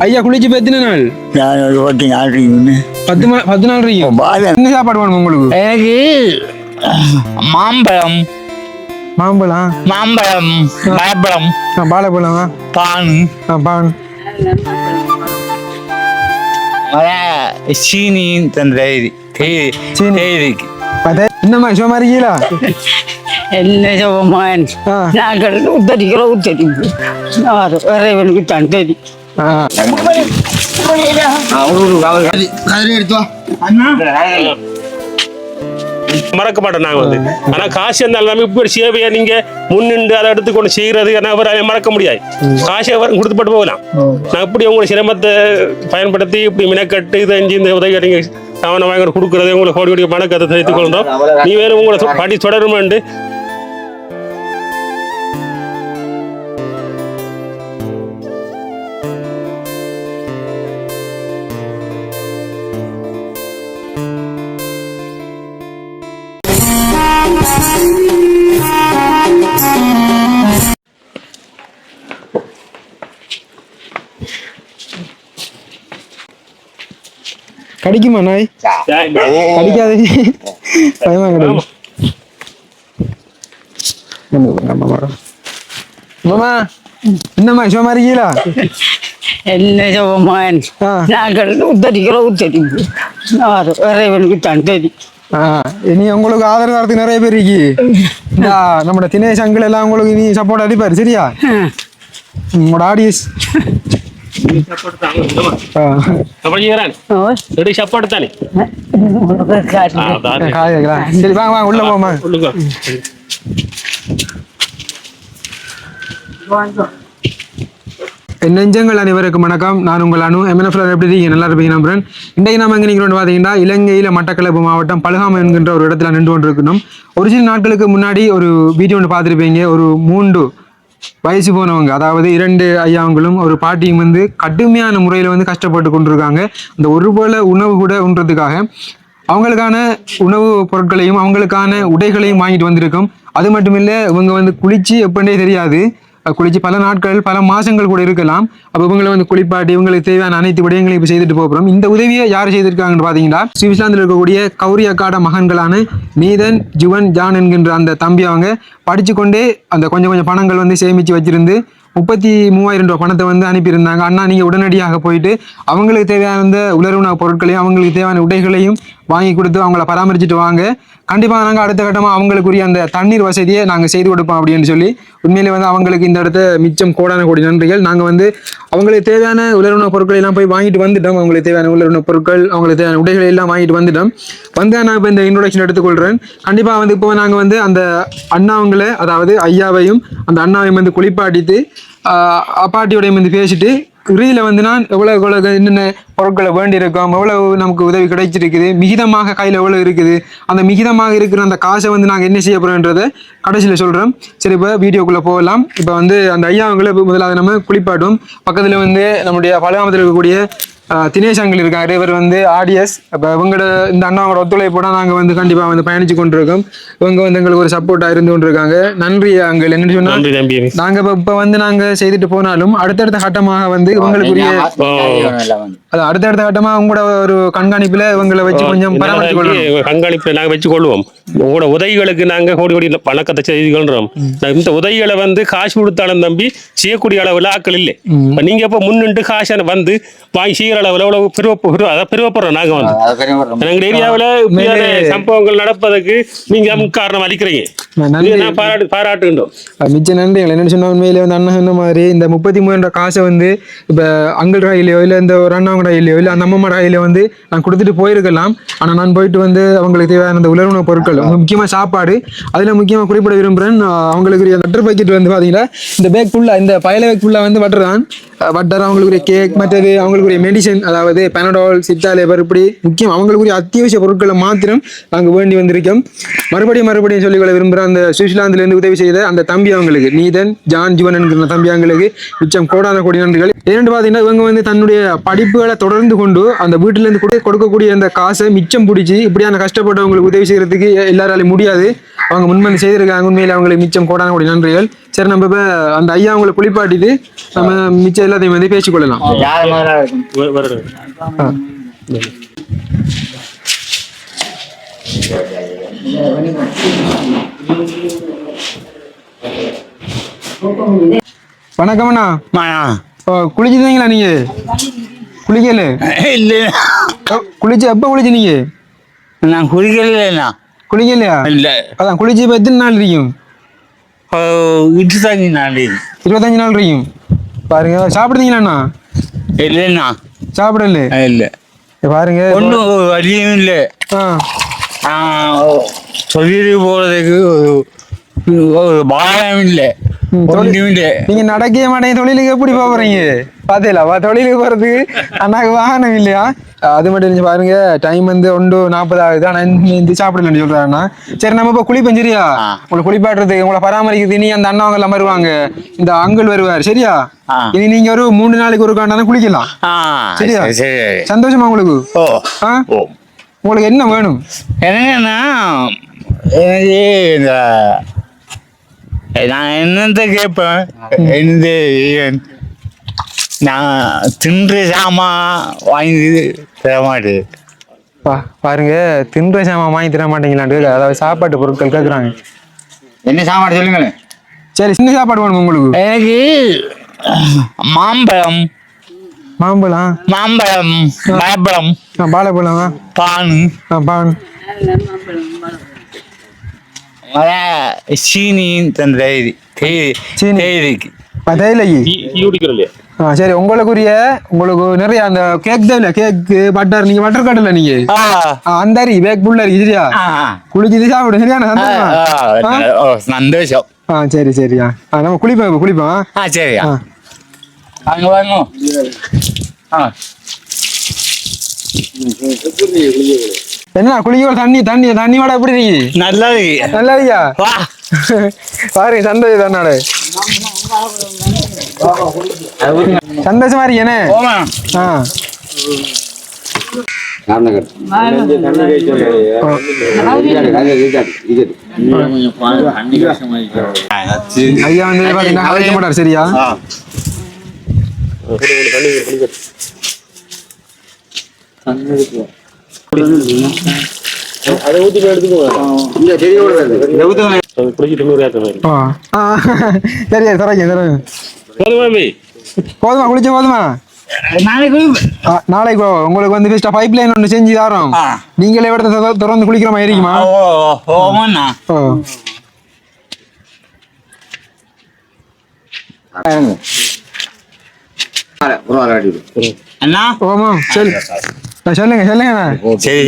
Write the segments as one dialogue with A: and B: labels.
A: ஐயா குளிச்சு இப்ப எத்தனை நாள்
B: நான் ஒரு பத்து நாள் இருக்குன்னு
A: பத்து பத்து நாள் இருக்கீங்க
B: பாதம்
A: என்ன சாப்பாடு வேணும் உங்களுக்கு
B: எனக்கு மாம்பழம்
A: மாம்பழம்
B: மாம்பழம் பயப்பழம்
A: ஆ, வாழைப்பழம்
B: பான்
A: பான்
B: சீனி தந்த தேதி
A: சீனி. பார்த்தா என்னம்மா சும்மா இருக்கீங்களா
C: என்ன சோமான்
A: ஆ.
C: நாங்கள் உத்தரிக்கிறோம் உத்தரிப்பு இறைவனுக்கு தான் தெரியும்
A: ஆ,
D: மறக்க மாட்டோம் நாங்க வந்து. ஆனா காசு இருந்தாலும் நம்ம இப்படி சேவையை நீங்க முன்னின்று அதை எடுத்துக்கொண்டு செய்யறது அவரை மறக்க முடியாது. காசை அவர் கொடுத்துப்பட்டு போகலாம். நான் இப்படி உங்களோட சிரமத்தை பயன்படுத்தி இப்படி மினக்கட்டு இதை இந்த உதவி நீங்க சாமான் வாங்க கொடுக்கறது உங்களுக்கு கோடி கோடி பணக்கத்தை சேர்த்துக் கொள்றோம் நீ வேணும் உங்களை பாட்டி தொடருமாண்டு
A: கடிக்குமா நாய்? கடிக்காது பயமா கிடையாது மாமா என்னம்மா சும்மா இருக்கீங்களா?
C: என்ன சோமான்
A: ஆ.
C: நாங்கள் உத்தரிக்கிறோம் உத்தரிப்பு இறைவனுக்கு தான் தெரியும்.
A: ஆ, இனி உங்களுக்கு ஆதரவு தரத்துக்கு நிறைய பேர் இருக்கு. நம்மளோட தினேஷ் அங்கிள் எல்லாம் உங்களுக்கு இனி சப்போர்ட் அடிப்பாரு சரியா? உங்களோட ஆடியன்ஸ் சரி வாங்க வாங்க உள்ள போமா நெஞ்சங்கள் அனைவருக்கும் வணக்கம். நான் உங்கள் அனு. எம்என்எஃப்ல எப்படி இருக்கீங்க? நல்லா இருப்பீங்க நம்புறேன் இன்றைக்கு நம்ம எங்கே நிற்கிறோம் பார்த்தீங்கன்னா இலங்கையில் மட்டக்களப்பு மாவட்டம் பலகாமம் என்கின்ற ஒரு இடத்துல நின்று கொண்டு இருக்கணும் ஒரு சில நாட்களுக்கு முன்னாடி ஒரு வீடியோ ஒன்று பார்த்துருப்பீங்க. ஒரு மூன்று வயசு போனவங்க அதாவது இரண்டு ஐயாவங்களும் ஒரு பாட்டியும் வந்து கடுமையான முறையில் வந்து கஷ்டப்பட்டு கொண்டிருக்காங்க. அந்த ஒருபோல உணவு கூட உண்றதுக்காக அவங்களுக்கான உணவு பொருட்களையும் அவங்களுக்கான உடைகளையும் வாங்கிட்டு வந்திருக்கோம். அது மட்டும் இல்லை இவங்க வந்து குளிச்சு எப்படின்னே தெரியாது. குளிச்சு பல நாட்கள் பல மாதங்கள் கூட இருக்கலாம். அப்போ இவங்களை வந்து குளிப்பாட்டி இவங்களுக்கு தேவையான அனைத்து விடயங்களையும் இப்போ செய்துட்டு போகிறோம் இந்த உதவியை யார் செய்திருக்காங்கன்னு பார்த்தீங்கன்னா சுவிட்சர்லாந்தில் இருக்கக்கூடிய கௌரி அக்காட மகன்களான நீதன் ஜுவன் ஜான் என்கின்ற அந்த தம்பி அவங்க படித்து கொண்டே அந்த கொஞ்சம் கொஞ்சம் பணங்கள் வந்து சேமித்து வச்சிருந்து முப்பத்தி மூவாயிரம் ரூபாய் பணத்தை வந்து அனுப்பியிருந்தாங்க. அண்ணா நீங்கள் உடனடியாக போயிட்டு அவங்களுக்கு தேவையான உலர்வுண பொருட்களையும் அவங்களுக்கு தேவையான உடைகளையும் வாங்கி கொடுத்து அவங்கள பராமரிச்சுட்டு வாங்க. கண்டிப்பாக நாங்கள் அடுத்த கட்டமாக அவங்களுக்குரிய அந்த தண்ணீர் வசதியை நாங்கள் செய்து கொடுப்போம் அப்படின்னு சொல்லி உண்மையிலே வந்து அவங்களுக்கு இந்த இடத்த மிச்சம் கோடான கோடி நன்றிகள். நாங்கள் வந்து அவங்களுக்கு தேவையான உலர்வுணவு பொருட்களை எல்லாம் போய் வாங்கிட்டு வந்துட்டோம். அவங்களுக்கு தேவையான உலர்வுணவு பொருட்கள் அவங்களுக்கு தேவையான உடைகளை எல்லாம் வாங்கிட்டு வந்துட்டோம். வந்து நான் இப்போ இந்த இன்ட்ரொடக்ஷன் எடுத்துக்கொள்கிறேன் கண்டிப்பாக வந்து இப்போ நாங்கள் வந்து அந்த அண்ணாவங்களை அதாவது ஐயாவையும் அந்த அண்ணாவையும் வந்து குளிப்பாட்டிட்டு அப்பாட்டியோடையும் வந்து பேசிட்டு இறுதியில் வந்து நான் எவ்வளோ எவ்வளோ என்னென்ன பொருட்களை வேண்டி இருக்கோம் நமக்கு உதவி கிடைச்சிருக்குது மிகிதமாக கையில் எவ்வளோ இருக்குது அந்த மிகிதமாக இருக்கிற அந்த காசை வந்து நாங்கள் என்ன செய்ய போகிறோன்றதை கடைசியில் சொல்கிறோம் சரி இப்போ வீடியோக்குள்ளே போகலாம். இப்போ வந்து அந்த ஐயாவங்களை முதலாவது நம்ம குளிப்பாட்டும். பக்கத்தில் வந்து நம்முடைய பழகாமத்தில் இருக்கக்கூடிய தினேஷ் அங்கிள் இருக்காரு. இவர் வந்து ஆடியஸ் அப்போ இவங்களோட இந்த அண்ணாவோட ஒத்துழைப்போட நாங்கள் வந்து கண்டிப்பாக வந்து பயணிச்சு கொண்டிருக்கோம். இவங்க வந்து எங்களுக்கு ஒரு சப்போர்ட்டாக இருந்து கொண்டிருக்காங்க. நன்றி அங்கிள். என்னன்னு சொன்னால்
D: நன்றி தம்பி.
A: நாங்க இப்ப இப்ப வந்து நாங்க செய்துட்டு போனாலும் அடுத்தடுத்த கட்டமாக வந்து இவங்களுக்குரிய அது அடுத்தடுத்த கட்டமா உங்களோட ஒரு கண்காணிப்புல இவங்களை வச்சு கொஞ்சம் பராமரித்து கொள்ளணும்.
D: கண்காணிப்பு நாங்க வச்சு கொள்வோம். உங்களோட உதவிகளுக்கு நாங்க கோடி கோடி பணக்கத்தை செய்து கொள்றோம் இந்த உதவிகளை வந்து காசு கொடுத்தாலும் தம்பி செய்யக்கூடிய அளவுல ஆக்கள் இல்லை. இப்ப நீங்க இப்ப முன்னின்று காசை வந்து வாங்கி அளவுல எவ்வளவு பெருவ பெருவப்படுறோம் நாங்க வந்து. எங்க ஏரியாவுல இப்படியான சம்பவங்கள் நடப்பதற்கு நீங்க காரணம் அளிக்கிறீங்க.
A: நன்றி.
D: பாராட்டு பாராட்டுகின்றோம்.
A: மிச்ச நன்றிகள். என்னன்னு சொன்னா உண்மையிலே வந்து அண்ணன் சொன்ன மாதிரி இந்த முப்பத்தி மூணு காசை வந்து இப்ப அங்கிள் ராயிலையோ இல்ல இந்த ஒரு அண்ணாங்க ராயிலையோ இல்ல அந்த அம்மம்மா ராயிலையோ வந்து நான் கொடுத்துட்டு போயிருக்கலாம். ஆனா நான் போயிட்டு வந்து அவங்களுக்கு தேவையான அந்த உலர்வுணவு பொருட்கள் முக்கியமா சாப்பாடு அதுல முக்கியமா குறிப்பிட விரும்புறேன். அஹ் அவங்களுக்குரிய வட்டர் பாக்கெட் வந்து பாத்தீங்கன்னா இந்த பேக் ஃபுல்லா இந்த பயல பேக் ஃபுல்லா வந்து வட்டர் தான். வட்டர் அவங்களுக்குரிய கேக் மற்றது அவங்களுக்குரிய மெடிசன் அதாவது பெனடால் சித்தாலேபர் இப்படி முக்கியம் அவங்களுக்குரிய அத்தியாவசிய பொருட்களை மாத்திரம் நாங்கள் வேண்டி வந்திருக்கோம். மறுபடியும் மறுபடியும் சொல்லிக்கொள்ள விரும்புகிற அந்த சுவிட்சர்லாந்துலேருந்து உதவி செய்த அந்த தம்பி அவங்களுக்கு நீதன் ஜான் ஜீவன் என்கிற தம்பி அவங்களுக்கு மிச்சம் கோடான கோடி நன்றிகள். இரண்டு பார்த்தீங்கன்னா இவங்க வந்து தன்னுடைய படிப்புகளை தொடர்ந்து கொண்டு அந்த வீட்டுல இருந்து கொடு- கொடுக்கக்கூடிய அந்த காசை மிச்சம் பிடிச்சி இப்படியான கஷ்டப்பட்டவங்களுக்கு உதவி செய்யறதுக்கு எல்லாராலையும் முடியாது. அவங்க முன்வந்து செய்திருக்காங்க உண்மையில் அவங்களுக்கு மிச்சம் கோடான கோடி நன்றிகள். சரி நம்ம இப்ப அந்த ஐயா அவங்களை குளிப்பாட்டிட்டு நம்ம மிச்சம் எல்லாத்தையும் வந்து பேசிக்கொள்ளலாம்.
B: யார் முதல்ல இருக்கும்?
D: வ- வருது.
A: ஆ. வணக்கம் அண்ணா.
B: மாயா
A: ஓ, குளிச்சிட்டீங்களா நீங்க? குளிக்கல?
B: இல்லை
A: குளிச்சு எப்ப குளிச்சு நீங்க?
B: நான் குடிக்கலைண்ணா
A: குளிக்கலையா?
B: இல்லை.
A: அதான் குளிச்சு இப்ப எத்தனை நாள் இருக்கும்
B: தண்ணி நான்
A: இருபத்தஞ்சு நாள் இருக்கும் பாருங்க சாப்பிடுறீங்களாண்ணா
B: இல்லைண்ணா
A: சாப்பிடல.
B: இல்லை.
A: பாருங்க.
B: ஒன்றும் வழியும் இல்லை. சொல்லிட்டு போகிறதுக்கு ஒரு பாயம் இல்லை.
A: நீங்க நடக்கவே மாட்டேங்க. தொழிலுக்கு எப்படி போறீங்க? பாத்தீங்களா? தொழிலுக்கு போறதுக்கு அண்ணாக்கு வாகனம் இல்லையா? அது மட்டும் இல்லைங்க பாருங்க டைம் வந்து ஒன்று நாற்பது ஆகுது. ஆனா இந்த சாப்பிடலன்னு சொல்றாருண்ணா சரி நம்ம இப்ப குளிப்போம் சரியா. உங்களை குளிப்பாட்டுறதுக்கு உங்களை பராமரிக்கிறது இனி அந்த அண்ணாவங்க எல்லாம் வருவாங்க. இந்த அங்கிள் வருவார் சரியா. இனி நீங்க ஒரு மூணு நாளைக்கு ஒரு காண்டான குளிக்கலாம். சரியா?
B: சரி சரி.
A: சந்தோஷமா உங்களுக்கு? உங்களுக்கு என்ன வேணும்?
B: என்னன்னா இந்த நான் என்னத்த கேட்பேன்? நான் தின்று சாமா வாங்கி தர மாட்டேன்
A: பா பாருங்க தின்ற சாமான் வாங்கி தர மாட்டீங்களான்னு அதாவது சாப்பாட்டு பொருட்கள் கேட்குறாங்க
B: என்ன சாப்பாடு சொல்லுங்களேன்
A: சரி சின்ன சாப்பாடு வேணும் உங்களுக்கு
B: எனக்கு மாம்பழம்
A: மாம்பழம்
B: மாம்பழம்
A: ஆ, பாலப்பழம்
B: பான்
A: ஆ, பான்
B: சீனி தந்த தேதி
A: சீனி.
B: தேதிக்கு
A: தேயிலைக்கு ஆ சரி உங்களுக்குரிய உங்களுக்கு நிறைய அந்த கேக் தேவையில்ல கேக்கு பட்டர் நீங்க பட்டர் கடல நீங்க? அந்த அரி பேக் புள்ள அரி சரியா? குளிச்சு சாப்பிடு சரியான சந்தோஷமா?
B: சந்தோஷம்.
A: ஆ சரி சரியா ஆ. நம்ம குளிப்போம் குளிப்போம்
B: ஆ? சரியா. அங்க வரணும் ஆ.
A: என்ன குளிக்க தண்ணி தண்ணி தண்ணி வாட எப்படி இருக்கு
B: நல்லது.
A: நல்லா இருக்கியா பாருங்க சந்தோஷம் தன்னாடு சந்தோஷமா இருக்கேனே ஆ. ஐயா வந்து பாத்தீங்கன்னா கலைக்க மாட்டார் சரியா
D: அதை போய் எடுத்துக்கோ
A: சரியா தரங்க தரங்க. போதுமா குளிச்ச போதுமா?
B: நாளைக்கு.
A: உங்களுக்கு வந்து ஃபர்ஸ்ட் பைப் லைன் ஒன்று செஞ்சு தரோம். நீங்களே விட திறந்து குளிக்கிற மாதிரி இருக்குமா
B: அண்ணா?
A: ஓமா சரி சொல்லுங்க சொல்லுங்க
B: சரி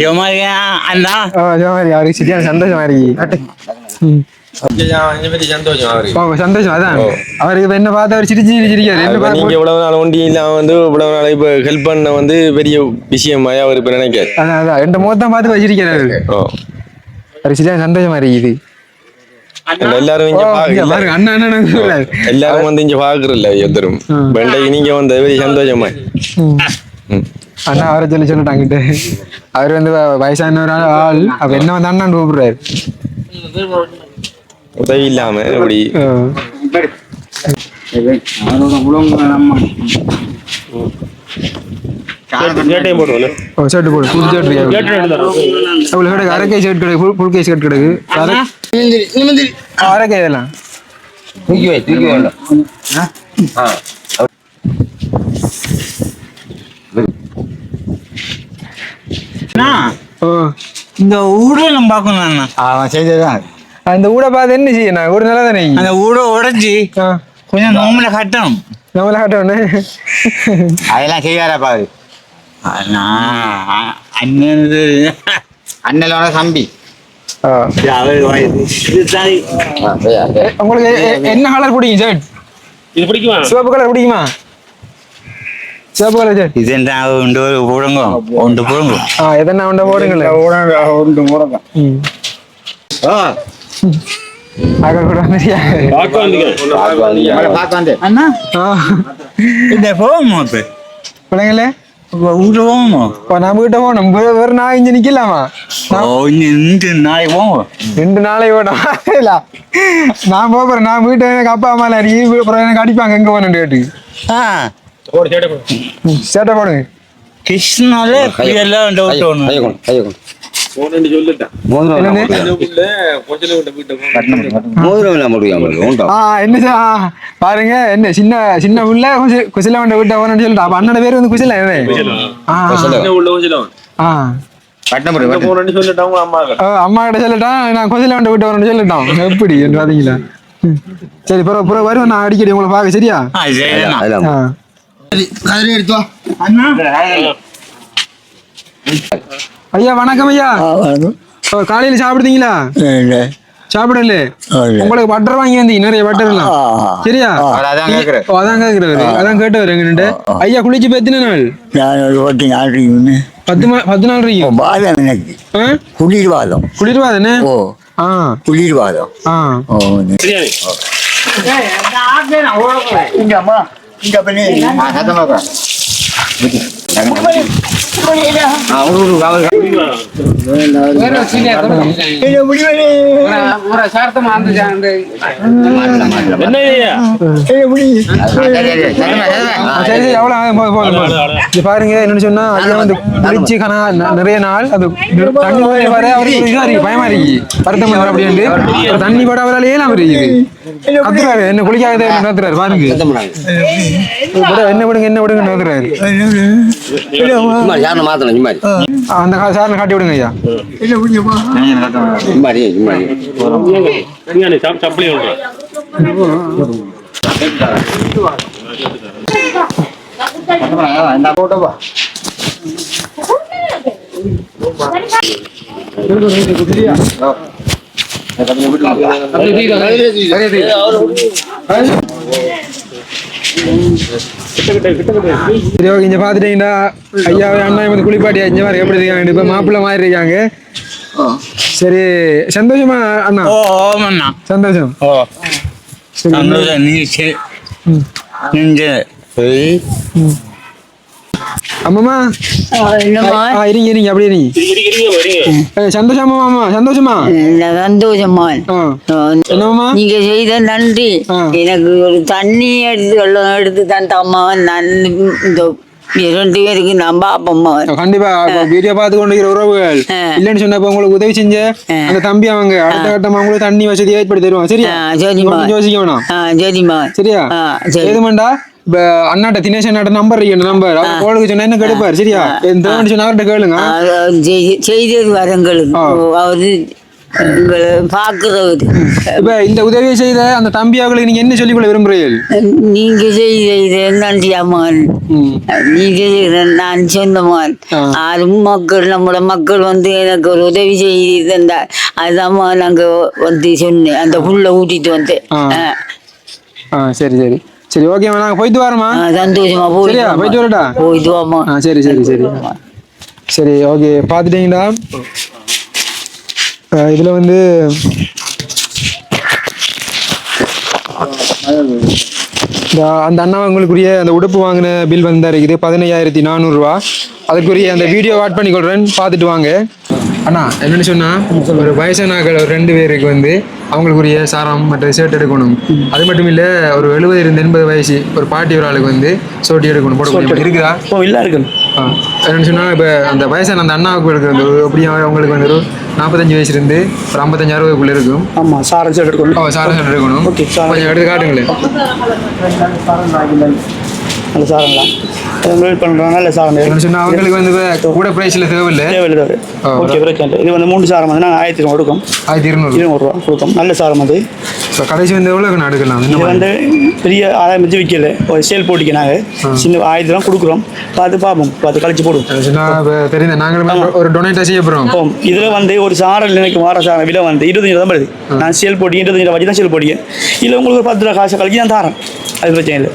B: அண்ணா?
A: ஓ அவருக்கு சரியான சந்தோஷமா இருக்கு. சந்தோஷம் அதான் இப்ப என்ன பார்த்து அவர் சிரிச்சு சிரிக்காரு என்ன
E: இப்ப நீங்க இவ்வளவு நாள் ஒண்டி இல்லாம வந்து இவ்வளவு நாள் இப்ப ஹெல்ப் பண்ண வந்து பெரிய விஷயமாய் அவர் இப்ப நினைக்காரு
A: அதான் அதான் எந்த முகத்தான் பார்த்து வச்சிருக்கிறாரு
E: ஓ
A: அவருக்கு சரியான சந்தோஷமா இருக்குது
E: எல்லாரும் இங்க
A: பாருங்க அண்ணா சொல்றாரு.
E: எல்லாரும் வந்து இங்க பாக்குறல்ல எத்தரும்
A: ம்.
E: வெண்டைக்கு நீங்க வந்த பெரிய சந்தோஷமா.
A: அண்ணா அவரை சொல்லி சொல்லிட்டாங்கிட்டு அவர் வந்து வ- வயசான ஒரு ஆள் ஆள் அப்ப என்ன வந்து அண்ணான்னு கூப்பிடுறாரு
E: உதவி இல்லாம
A: ஓ ஷர்ட் போடு. புது ஷர்ட் அவ்வளோ கிடக்கு அரைக்கை ஷர்ட் கிடக்கு ஃபுல் கை ஷர்ட் கிடக்கு. அரைக்கை இதெல்லாம்
B: இந்த ஊரை நம்ம பார்க்கணும் அண்ணா அவன் செய்ததான்
A: அந்த ஊட பார்த்து என்ன செய்யணும்? ஊட நல்லா தானே?
B: அந்த ஊரை உடைச்சி
A: ஆ.
B: கொஞ்சம் நோம்புல கட்டணும்.
A: நம்மள காட்டோன்னு
B: அதெல்லாம் செய்யாரா பாரு. அண்ணா அண்ணன் அண்ணனோட தம்பி.
A: உங்களுக்கு என்ன கலர் பிடிக்கும் ஷர்ட்
D: இது பிடிக்குமா?
A: சிவப்பு கலர் பிடிக்குமா? சிவப்பு கலர் ஷர்ட்
B: இது என்ன உண்டு போடுங்க உண்டு போடுங்க
A: ஆ எதனா உண்ட கூட வந்துட்டியா
D: பார்க்க வந்தீங்க
B: அண்ணா
A: ஆ
B: இந்த போகும் இப்போ
A: பிள்ளைங்களே
B: வீட்டு போகணும்
A: இப்போ நம்ம கிட்ட போகணும் வேற இங்கே
B: இங்க இன்று நாளைக்கு போங்க
A: ரெண்டு நாளை ஓடும் நான் போறேன் நான் வீட்டை எனக்கு அப்பா அம்மா இருக்கு அப்புறம் எனக்கு அடிப்பாங்க எங்க போகணும் கேட்டு
B: ஆ
A: ம், சேட்டை போடுங்க
B: கிருஷ்ணாலே எல்லாம்
A: பாருங்க என்ன சின்ன சின்ன உள்ள குசில வண்ட வீட்டை போகணும்னு சொல்லிட்டு. அப்ப பேர் வந்து குசில அம்மா கிட்ட சொல்லிட்டான் நான் குசில வண்ட வீட்டை வரணும்னு சொல்லிட்டான் எப்படி என்று பாத்தீங்களா. சரி பிறகு பிறகு வருவேன் நான் அடிக்கடி உங்களை பார்க்க சரியா?
B: ஆ
A: ஐயா வணக்கம் ஐயா. ஓ, காலையில சாப்பிடுதீங்களா? சாப்பிடல. உங்களுக்கு பட்டர் வாங்கி வந்தீங்க நிறைய பட்டர் எல்லாம். சரியா?
B: அதான் கேட்கிறேன்.
A: ஓ, அதான் கேக்குறவரு அதான் கேட்டவர் எங்கிட்ட ஐயா குளிச்சு இப்ப எத்தனை நாள்? பத்து மா- பத்து நாள் இருக்கீங்க
F: வாதம் எனக்கு? குளிர்வாதம்
A: குளிர்வா தானே
F: ஓ.
A: ஆ.
F: குளிர்வாதம்
A: ஆ.
F: ஓ
D: பிரியாணி.
F: இங்க அம்மா இங்க பண்ணி
A: சரி பாருங்க என்னன்னு சொன்னா வந்து குளிச்சு கனா நிறைய நாள் அது தண்ணி வர அவருக்கு பயமா இருக்கு வருத்தம் அப்படின்ட்டு தண்ணி கூட அவரால் ஏன் அவர் இருக்குது கத்துறாரு என்ன குளிக்காத கத்துறாரு பாருங்க. என்ன விடுங்க என்ன விடுங்க கத்துறாரு அந்த சாரனை காட்டி விடுங்க ஐயா.
D: ஒன்று.
A: சரி ஓகே இங்க பாத்துட்டீங்கன்னா ஐயா அண்ணா வந்து குளிப்பாட்டியா? இங்க மாதிரி எப்படி இருக்காங்க இப்ப மாப்பிள்ளை மாதிரி இருக்காங்க. சரி சந்தோஷமா அண்ணா?
B: ஓ ஓமண்ணா
A: சந்தோஷம்.
B: ஓ. சந்தோஷம். நீ சரி. நீங்க
A: அம்மாமா இருங்க இருங்க அப்படியே இருங்க. சந்தோஷமா மாமா சந்தோஷமா?
C: நல்ல சந்தோஷமா. நீங்க செய்த நன்றி. எனக்கு ஒரு தண்ணி எடுத்து வெள்ளம் எடுத்து தந்த அம்மா நான் இந்த இரண்டு பேருக்கு நான் பாப்பம்மா
A: கண்டிப்பா. வீடியோ பார்த்து கொண்டு இருக்கிற உறவுகள். இல்லைன்னு சொன்னப்ப உங்களுக்கு உதவி செஞ்ச. அந்த தம்பி அவங்க அடுத்த கட்டமா உங்களுக்கு தண்ணி வசதி ஏற்படுத்தி தருவாங்க. சரியா? யோசிக்க வேணாம். சரியா? ஏதுமண்டா அண்ணாட்ட தினேஷ் அண்ணாட்ட நம்பர் இருக்கு நம்பர் அவர் கோளுக்கு சொன்னா என்ன கெடுப்பாரு சரியா தேவன் சொன்னா அவர்கிட்ட கேளுங்க
C: செய்தது வரங்களுக்கு. அவரு உங்களை பார்க்கிறவர்
A: இப்ப இந்த உதவியை செய்த அந்த தம்பி அவங்களுக்கு நீங்க என்ன சொல்லிக்கொள்ள விரும்புறீர்கள்
C: நீங்க செய்த இது நன்றி அம்மான். நீங்க செய்த நான் சொந்தமான். ஆறும் மக்கள் நம்மளோட மக்கள் வந்து எனக்கு ஒரு உதவி செய்து தந்தார் அதுதாம்மா நாங்க வந்து சொன்னேன் அந்த புல்ல ஊட்டிட்டு.
A: ஆ சரி சரி சரி ஓகே நாங்க போயிட்டு வரோமா
C: ஆ, சந்தோஷமா போயிட்டு
A: சரியா. போயிட்டு வரட்டா?
C: போயிட்டு வாமா
A: ஆ சரி சரி சரி. சரி ஓகே பார்த்துட்டீங்களா? இதுல வந்து அந்த அண்ணா உங்களுக்குரிய அந்த உடுப்பு வாங்கின பில் வந்து இருக்குது. பதினையாயிரத்தி நானூறுரூவா அதுக்குரிய அந்த வீடியோ ஆட் பண்ணி கொள்றேன் பார்த்துட்டு வாங்க. அண்ணா என்னன்னு சொன்னா ஒரு வயசானாக்கள் ஒரு ரெண்டு பேருக்கு வந்து அவங்களுக்குரிய சாரம் மற்ற ஷர்ட் எடுக்கணும். அது மட்டும் இல்ல ஒரு எழுபது இருந்து எண்பது வயசு ஒரு பாட்டி ஒரு ஆளுக்கு வந்து சோட்டி எடுக்கணும் போட இருக்குதா?
B: ஓ இல்ல இருக்கு.
A: என்னன்னு சொன்னா இப்போ அந்த வயசான அந்த அண்ணாவுக்கு அந்த ஒரு எப்படியும் அவங்களுக்கு வந்து ஒரு நாற்பத்தஞ்சு வயசுல இருந்து ஒரு ஐம்பத்தஞ்சு அறுபதுக்குள்ள இருக்கும்.
G: ஆமா சாரம் சைடு எடுக்கணும்.
A: ஓ சாரா சார் எடுக்கணும். கொஞ்சம் எடுத்து காட்டுங்களேன்.
G: நல்ல சாரங்களா வெயிட் சாரம்
A: என்னன்னு சொன்னா அவங்களுக்கு வந்து கூட பிரைஸ்ல தேவையில்லை.
G: தேவையில்லை ஓகே பிரச்சனை இல்லை. இது வந்து மூணு சாரம் வந்து நாங்கள் ஆயிரத்தி இருநூறு கொடுக்கும்.
A: ஆயிரத்தி இருநூறு.
G: இருநூறு ரூபா கொடுக்கும். நல்ல சாரம் அது.
A: இப்போ கடைசி வந்து எவ்வளோ எடுக்கலாம்
G: இது? வந்து பெரிய ஆதாயம் வச்சு விற்கல ஒரு சேல் போட்டிக்கு நாங்கள் சின்ன ஆயிரத்தி ரூபா கொடுக்குறோம். பார்த்து பார்ப்போம். பார்த்து கழிச்சு போடுவோம்.
A: தெரியுது நாங்களும் ஒரு டொனேட்டா செய்ய போகிறோம்
G: இதில் வந்து ஒரு சாரல் எனக்கு வார சாரம் விலை வந்து இருபத்தஞ்சு தான் வருது நான் சேல் போட்டி இருபத்தஞ்சு ரூபா வச்சு தான் சேல் போட்டிங்க இல்லை உங்களுக்கு பத்து ரூபா காசு கழிச்சு நான் தரேன். அது பிரச்சனை இல்லை.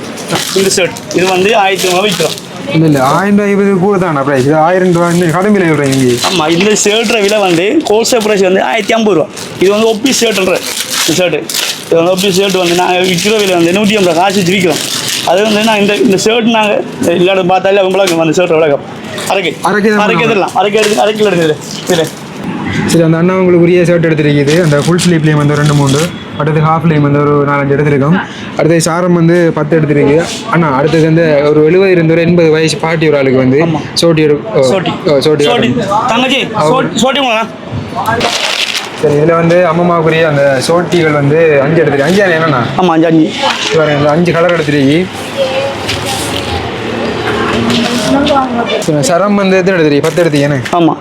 G: இந்த ஷர்ட் இது வந்து ஆயிரத்தி ரூபா விற்கிறோம்
A: இல்லை இல்லை ஆயிரம் ரூபாய் கூட தான் ப்ரைஸ் இது ஆயிரம் ரூபாய் இந்த கடன் விலை விடுறேன் இங்கே.
G: ஆமாம் இந்த ஷர்ட்ற விலை வந்து ஹோல்சேல் ப்ரைஸ் வந்து ஆயிரத்தி ஐம்பது ரூபா. இது வந்து ஒப்பி ஷர்ட்ன்ற இந்த ஷர்ட்டு இது வந்து ஒப்பி ஷர்ட் வந்து நாங்கள் விற்கிற விலை வந்து நூற்றி ஐம்பது காசு வச்சு விற்கிறோம் அது வந்து நான் இந்த இந்த ஷர்ட் நாங்கள் எல்லாரும் பார்த்தாலே விளக்கம் அந்த ஷர்ட் விளக்கம். அரைக்கை.
A: அரைக்கை
G: அரைக்கை எடுத்துடலாம். அரைக்கை எடுத்து அரைக்கில் எடுக்குது இது
A: சரி அந்த அண்ணா உங்களுக்கு உரிய ஷர்ட் எடுத்திருக்குது. அந்த ஃபுல் ஸ்லீவ்லேயும் வந்து ரெண்டு மூணு அடுத்து ஹாஃப்லேயும் வந்து ஒரு நாலஞ்சு எடுத்திருக்கோம். அடுத்து சாரம் வந்து பத்து எடுத்திருக்கு அண்ணா அடுத்தது வந்து ஒரு எழுபது இருந்து ஒரு எண்பது வயசு பாட்டி ஒரு ஆளுக்கு வந்து சோட்டி
G: சோட்டி. தங்கச்சி சோட்டி
A: சரி இதில் வந்து அம்மம்மாவுக்குரிய அந்த சோட்டிகள் வந்து அஞ்சு எடுத்துருக்கு அஞ்சு என்னண்ணா?
G: ஆமாம் அஞ்சு அஞ்சு.
A: அஞ்சு கலர் எடுத்திருக்கு சரம் வந்து எத்தனை எடுத்திருக்கு பத்து எடுத்தீங்கன்னு
G: ஆமாம்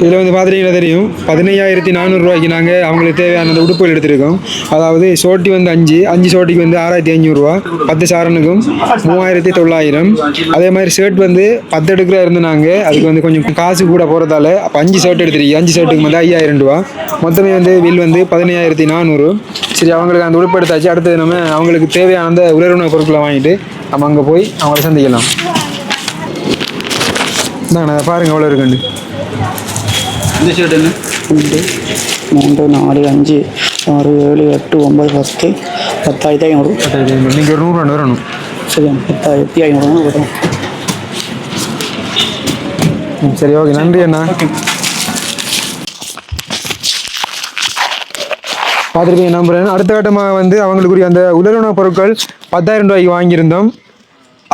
A: இதில் வந்து பார்த்துட்டீங்கன்னா தெரியும். பதினையாயிரத்தி நானூறுரூவாய்க்கு நாங்கள் அவங்களுக்கு தேவையான அந்த உடுப்புகள் எடுத்திருக்கோம். அதாவது சோட்டி வந்து அஞ்சு அஞ்சு சோட்டிக்கு வந்து ஆறாயிரத்தி ஐநூறுரூவா பத்து சாரனுக்கும் மூவாயிரத்தி தொள்ளாயிரம். அதே மாதிரி ஷர்ட் வந்து பத்து எடுக்கிற இருந்து நாங்கள் அதுக்கு வந்து கொஞ்சம் காசு கூட போகிறதால அப்போ அஞ்சு ஷர்ட் எடுத்திருக்கீங்க. அஞ்சு ஷர்ட்டுக்கு வந்து ஐயாயிரம் ரூபா. மொத்தமே வந்து பில் வந்து பதினையாயிரத்தி நானூறு. சரி அவங்களுக்கு அந்த உடுப்பு எடுத்தாச்சு. அடுத்தது நம்ம அவங்களுக்கு தேவையான அந்த உலருணவு பொருட்களை வாங்கிட்டு நம்ம அங்கே போய் அவங்கள சந்திக்கலாம். இந்தாங்கண்ணா பாருங்க எவ்வளோ இருக்குன்னு.
B: இந்த ஷர்ட் என்ன?
G: ரெண்டு மூன்று நாலு அஞ்சு ஆறு ஏழு எட்டு ஒன்பது பத்து பத்தாயிரத்தி ஐநூறு.
A: நீங்கள் ஒரு நூறுரூவா வரணும்.
G: சரி பத்தாயிரத்தி ஐநூறு வரும்
A: ம், சரி ஓகே. நன்றி அண்ணா. பார்த்துருப்பீங்க நம்புறேன். அடுத்த கட்டமாக வந்து அவங்களுக்குரிய அந்த உலருணவு பொருட்கள் பத்தாயிரம் ரூபாய்க்கு வாங்கியிருந்தோம்.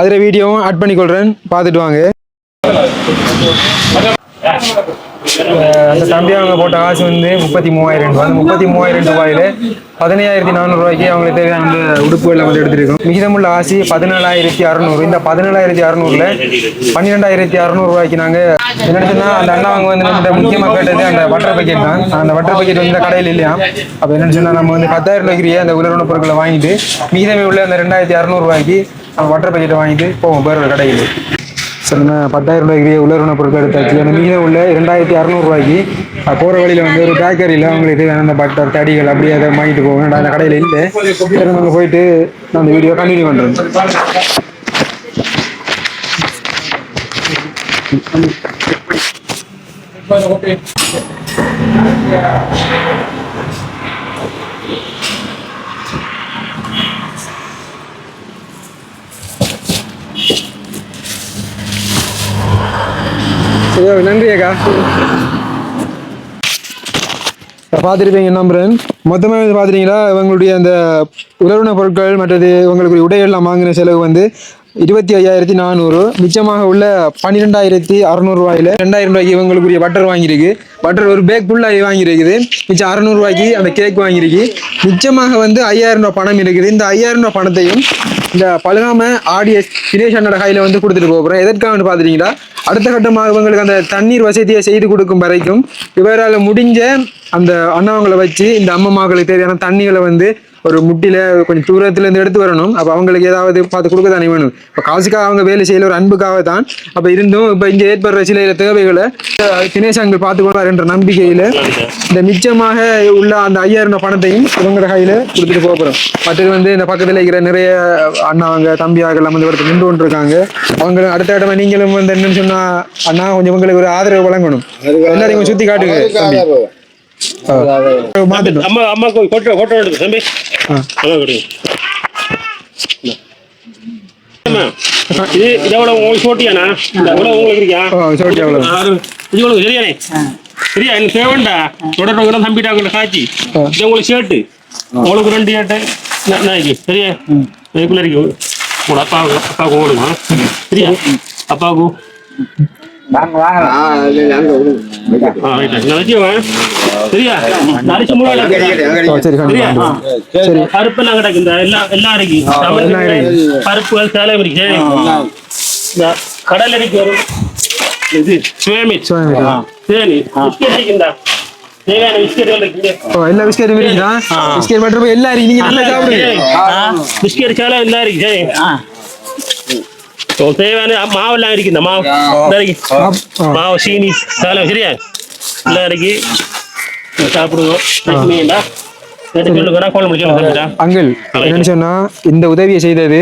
A: அதில் வீடியோவும் ஆட் பண்ணிக்கொள்கிறேன். பார்த்துட்டு வாங்க. அந்த தம்பி அவங்க போட்ட காசு வந்து முப்பத்தி மூவாயிரம் ரூபாய். அந்த முப்பத்தி மூவாயிரம் ரூபாயில பதினையாயிரத்தி நானூறுரூவாய்க்கு அவங்களுக்கு தேவையான அந்த உடுப்புகளை வந்து எடுத்துருக்கோம். மிகிதமுள்ள ஆசி பதினேழாயிரத்தி அறநூறு. இந்த பதினேழாயிரத்தி அறநூறுல பன்னிரெண்டாயிரத்தி அறநூறுவாய்க்கு நாங்கள் என்னச்சுன்னா அந்த அண்ணா அவங்க வந்து நம்மகிட்ட முக்கியமாக கேட்டது அந்த வட்டர் பக்கெட் தான். அந்த வட்டர் பக்கெட் வந்து இந்த கடையில் இல்லையா? அப்போ என்னன்னு சொன்னால் நம்ம வந்து பத்தாயிரம் ரூபாய்க்கு அந்த உலர்வுண பொருட்களை வாங்கிட்டு மீதமே உள்ள அந்த ரெண்டாயிரத்தி அறநூறுவாய்க்கு நம்ம வட்டர் பக்கெட்டை வாங்கிட்டு போவோம் வேற ஒரு கடையில். பத்தாயிரம் ரூபாய்க்கு உலர்வுண பொருட்கள் எடுத்தாச்சு. அந்த மீதம் உள்ள இரண்டாயிரத்தி அறநூறுவாய்க்கு போகிற வழியில் வந்து ஒரு பேக்கரியில் அவங்களுக்கு அந்த பட்டர் தடிகள் அப்படியே அதை வாங்கிட்டு போவேன் நான் அந்த கடையில் இல்லை. நாங்கள் போயிட்டு நான் அந்த வீடியோ கண்டினியூ பண்ணுறேன் ஐயோ நன்றி அக்கா. பார்த்துருப்பீங்க நம்புறேன். மொத்தமாக வந்து பார்த்துட்டீங்களா இவங்களுடைய அந்த உலர்வுண பொருட்கள் மற்றது இவங்களுக்கு உடைகள்லாம் வாங்கின செலவு வந்து இருபத்தி ஐயாயிரத்தி நானூறு. மிச்சமாக உள்ள பன்னிரெண்டாயிரத்தி அறநூறுவாயில் ரெண்டாயிரம் ரூபாய்க்கு இவங்களுக்குரிய பட்டர் வாங்கியிருக்கு. பட்டர் ஒரு பேக் ஃபுல்லாக வாங்கியிருக்குது. மிச்சம் அறநூறுவாய்க்கு அந்த கேக் வாங்கியிருக்கு. மிச்சமாக வந்து ஐயாயிரம் ரூபாய் பணம் இருக்குது. இந்த ஐயாயிரம் ரூபாய் பணத்தையும் இந்த பழுகாம ஆடியஸ் தினேஷ் அண்ணோட கையில் வந்து கொடுத்துட்டு போகிறோம் எதற்காக பார்த்துட்டீங்களா? அடுத்த கட்டமாக இவங்களுக்கு அந்த தண்ணீர் வசதியை செய்து கொடுக்கும் வரைக்கும் இவரால் முடிஞ்ச அந்த அண்ணாவங்களை வச்சு இந்த அம்மம்மாக்களுக்கு தேவையான தண்ணிகளை வந்து ஒரு முட்டில கொஞ்சம் தூரத்துல இருந்து எடுத்து வரணும். அப்போ அவங்களுக்கு ஏதாவது பார்த்து கொடுக்க தானே வேணும். இப்போ காசுக்காக அவங்க வேலை செய்யல ஒரு அன்புக்காக தான் அப்போ இருந்தும் இப்போ இங்கே ஏற்படுற சில தேவைகளை அங்கிள் பார்த்துக்கொள்வார் என்ற நம்பிக்கையில் இந்த மிச்சமாக உள்ள அந்த ஐயாயிரம் பணத்தையும் இவங்க கையில் கொடுத்துட்டு போகிறோம் மற்றது வந்து இந்த பக்கத்தில் இருக்கிற நிறைய அண்ணாவங்க தம்பியாக எல்லாம் வந்து இடத்துல நின்று கொண்டு இருக்காங்க அவங்க அடுத்த இடமா நீங்களும் வந்து என்னன்னு சொன்னா அண்ணா கொஞ்சம் உங்களுக்கு ஒரு ஆதரவு வழங்கணும். எல்லாரையும் சுத்தி காட்டுங்க. மாத்திட்டோம்
D: அம்மா அம்மா போட்டோ போட்டோ எடுத்து தம்பி. அம்மா கொடுங்க இது இது எவ்வளவு உங்களுக்கு போட்டியாண்ணா இந்த எவ்வளவு உங்களுக்கு இருக்கியா
A: ஓ சோட்டி அவ்வளோ
D: ஆறு இது உங்களுக்கு சரியானே சரியா எனக்கு தேவைண்டா தொடர்பு தம்பிட்டா உங்களை காய்ச்சி இது உங்களுக்கு ஷர்ட்டு உங்களுக்கு ரெண்டு ஷர்ட்டு நாளைக்கு சரியா இதுக்குள்ள இருக்கு உங்களோட அப்பாவுக்கு அப்பாவுக்கு ஓடுமா சரியா அப்பாவுக்கு நான் வச்சுக்கோங்க சரியா? மூணு
A: ஓ சரி சரி
D: பருப்பெல்லாம் கிடக்கு இந்த எல்லாம் எல்லாம் இருக்கு
A: எல்லாம்.
D: பருப்பு சேலை இருக்கு இந்த கடல் இருக்கு வரும். இது. சுயமி. சரி. இருக்குண்டா
A: எல்லா பிஸ்கெட்டும் இருக்குதா? பிஸ்கெட் மட்டும் போய் எல்லாம் இருக்கு நீங்க நல்லா சாப்பிடுங்க.
D: பிஸ்கெட் சேலை எல்லாம் இருக்கு. சரி. ஓ, தேவையான மாவெல்லாம் இருக்கு. இந்த மாவு. மாவு சீனி சேலை சரியா? எல்லாம் இருக்கு சாப்பிடுவோம்.
A: அங்கிள் என்னன்னு சொன்னா இந்த உதவியை செய்தது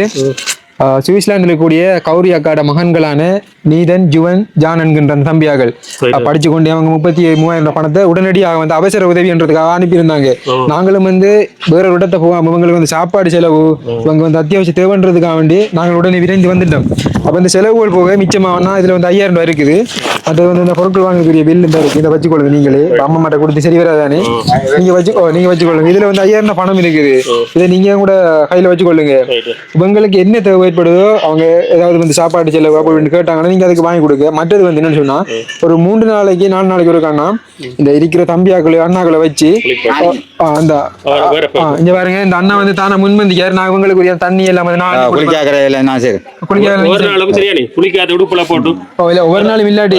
A: சுவிட்சர்லாந்தில் கூடிய கௌரி அக்காட மகன்களான நீதன் ஜுவன் ஜான் என்கின்ற அஹ் படிச்சு கொண்டு அவங்க முப்பத்தி மூவாயிரம் ரூபாய் பணத்தை உடனடியாக வந்து அவசர உதவின்றதுக்காக அனுப்பியிருந்தாங்க. நாங்களும் வந்து வேற ஒரு இடத்த போவோம் இவங்களுக்கு வந்து சாப்பாடு செலவு இவங்க வந்து அத்தியாவசிய தேவைன்றதுக்காக வேண்டி நாங்கள் உடனே விரைந்து வந்துட்டோம். அப்ப இந்த செலவுகள் போக மிச்சமாகனா இதுல வந்து ஐயாயிரம் ரூபாய் இருக்குது. அது வந்து இந்த பொருட்கள் வாங்கக்கூடிய பில் இந்த இருக்கு. இதை வச்சுக்கொள்ளுங்க நீங்களே. அம்மா மாட்ட கொடுத்து சரி வராதானே? நீங்க வச்சுக்கோ நீங்க வச்சுக்கொள்ளுங்க. இதுல வந்து ஐயாயிரம் பணம் இருக்குது. இதை நீங்க கூட கையில வச்சுக்கொள்ளுங்க. இவங்களுக்கு என்ன தேவை ஏற்படுதோ அவங்க ஏதாவது வந்து சாப்பாடு செலவு அப்படின்னு கேட்டாங்கன்னா நீங்க அதுக்கு வாங்கி கொடுங்க. மற்றது வந்து என்னன்னு சொன்னா ஒரு மூன்று நாளைக்கு நாலு நாளைக்கு இருக்காங்கன்னா இந்த இருக்கிற தம்பியாக்களை அண்ணாக்களை வச்சு அந்த இங்க பாருங்க இந்த அண்ணா வந்து தானே முன்வந்திக்காரு நான் இவங்களுக்கு உரிய தண்ணி எல்லாம்
D: ஒரு
A: ஒவ்வொரு நாளும் இல்லாட்டி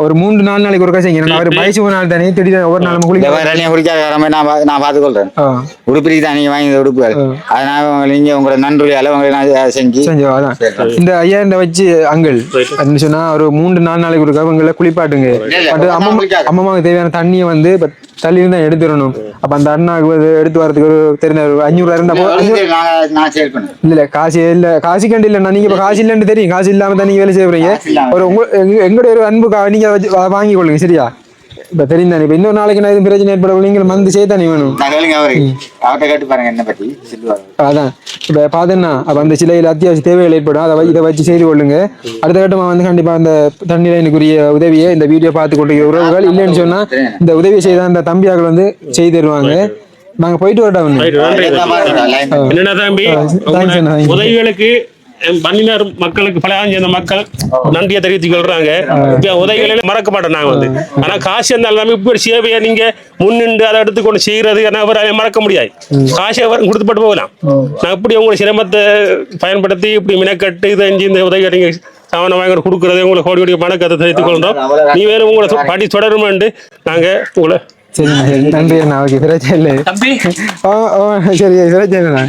A: ஒரு மூன்று நாலு நாளைக்கு ஒரு காசு அவர் வயசு ஒரு நாள் தானே திடீர்னு ஒவ்வொரு நாளும்
B: இந்த
A: குளிக்க
B: வேற குளிக்காத நான் பா- நான் பார்த்துக்கொள்றேன்.
A: ஆ,
B: உடுப்பிற்கு தான் நீங்க வாங்கி உடுப்புகள். அதனால நீங்க உங்களோட நன்றியால உங்களை நான் செஞ்சு
A: இந்த ஐயாயிரம் வச்சு அங்கிள் அப்படின்னு சொன்னா ஒரு மூன்று நாலு நாளைக்கு ஒரு அவங்கள குளிப்பாட்டுங்க. பட் அம்மா அம்மாவுக்கு தேவையான தண்ணியை வந்து தள்ளி தான் எடுத்துடணும். அப்ப அந்த அண்ணாக்கு வந்து எடுத்து வரதுக்கு ஒரு தெரிஞ்ச ஒரு அஞ்சூறு இருந்தா போ- அஞ்சூறு
B: நான் நான் சேல் பண்ணேன்
A: இல்ல காசு இல்ல காசு கண்டு இல்ல நீங்க இப்ப காசு இல்லன்னு தெரியும். காசு இல்லாம தான் நீங்க வேலை செய்யறீங்க ஒரு உங்க எங்க- எங்களுடைய ஒரு அன்பு கா- நீங்க வாங்கி கொள்ளுங்க சரியா? இப்ப தெரியும் தானே இப்ப இன்னொரு நாளைக்கு நான் எதுவும் பிரச்சனை ஏற்பட நீங்கள் வந்து வேணும்.
B: நான் கேளுங்க அவருக்கு அவர்கிட்ட கேட்டு பாருங்க என்ன பத்தி. சொல்லுவாங்க
A: அதான். இப்ப பாத்தீங்கன்னா அப்ப அந்த சிலையில் அத்தியாவசிய தேவைகள் ஏற்படும். அதை இதை வச்சு செய்து கொள்ளுங்க. அடுத்த கட்டமா வந்து கண்டிப்பா அந்த தண்ணி லைனுக்குரிய உதவியை இந்த வீடியோ பார்த்து கொண்டிருக்கிற உறவுகள் இல்லைன்னு சொன்னா இந்த உதவி செய்த அந்த தம்பியார்கள் வந்து செய்து தருவாங்க. நாங்க போயிட்டு வரட்டா ஒண்ணு.
D: உதவிகளுக்கு பன்னினார் மக்களுக்கு பலகாரம் சேர்ந்த மக்கள் நன்றியை தெரிவித்துக் கொள்றாங்க. இப்ப உதவிகளை மறக்க மாட்டோம் நாங்க வந்து. ஆனா காசு இருந்தாலும் இப்ப ஒரு சேவையை நீங்க முன்னின்று அதை எடுத்துக்கொண்டு செய்யறது அவரை மறக்க முடியாது. காசை அவர் கொடுத்துப்பட்டு போகலாம். நான் இப்படி உங்களோட சிரமத்தை பயன்படுத்தி இப்படி மினக்கட்டு இதை இந்த உதவியை நீங்க சாமான் வாங்கி கொடுக்கறது உங்களுக்கு கோடி கோடி பணக்கத்தை தெரிவித்துக் கொள்றோம் நீ வேற உங்களை படி தொடருமென்று நாங்க உங்களை
A: சரி சரி நன்றி அண்ணா. ஓகே பிரச்சனை இல்லை. சரி பிரச்சனை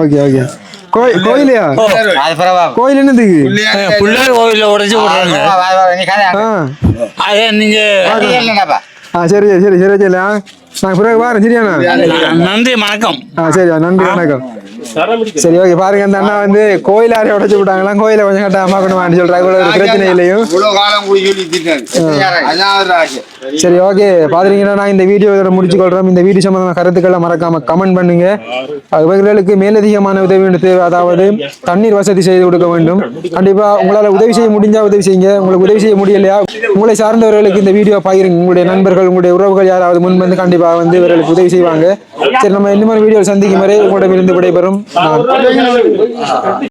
A: ஓகே ஓகே. கோயிலையா?
B: அது பரவா
A: கோயில் என்னதுக்கு?
G: பிள்ளையார் கோவிலில் உடைச்சு விடுறாங்க.
B: நீ கதை
A: ஆ.
G: அதே நீங்க
A: ஆ சரி சரி சரி சரி நான் பிறகு பாருங்க சரியாண்ணா?
G: நன்றி வணக்கம்.
A: ஆ சரி நன்றி வணக்கம். சரி ஓகே பாருங்க அந்த அண்ணா வந்து கோயிலாரே உடைச்சு விட்டாங்களாம். கோயிலை கொஞ்சம் கட்ட அம்மாக்கணுமான்னு சொல்றாங்க இவ்வளவு ஒரு பிரச்சனை இல்லையும்
F: கூடி
A: சரி ஓகே பாத்தீங்கன்னா நான் இந்த வீடியோ இதோட முடிச்சு கொள்றோம் இந்த வீடியோ சம்பந்தமான கருத்துக்களை மறக்காம கமெண்ட் பண்ணுங்க. இவர்களுக்கு மேலதிகமான உதவி தேவை. அதாவது தண்ணீர் வசதி செய்து கொடுக்க வேண்டும். கண்டிப்பா உங்களால உதவி செய்ய முடிஞ்சா உதவி செய்யுங்க. உங்களுக்கு உதவி செய்ய முடியலையா? உங்களை சார்ந்தவர்களுக்கு இந்த வீடியோ பகிருங்க. உங்களுடைய நண்பர்கள் உங்களுடைய உறவுகள் யாராவது முன் வந்து கண்டிப்பா வந்து இவர்களுக்கு உதவி செய்வாங்க. சரி நம்ம இந்த மாதிரி வீடியோ சந்திக்கும் வரை உங்களிடமிருந்து விடைபெறும். நான்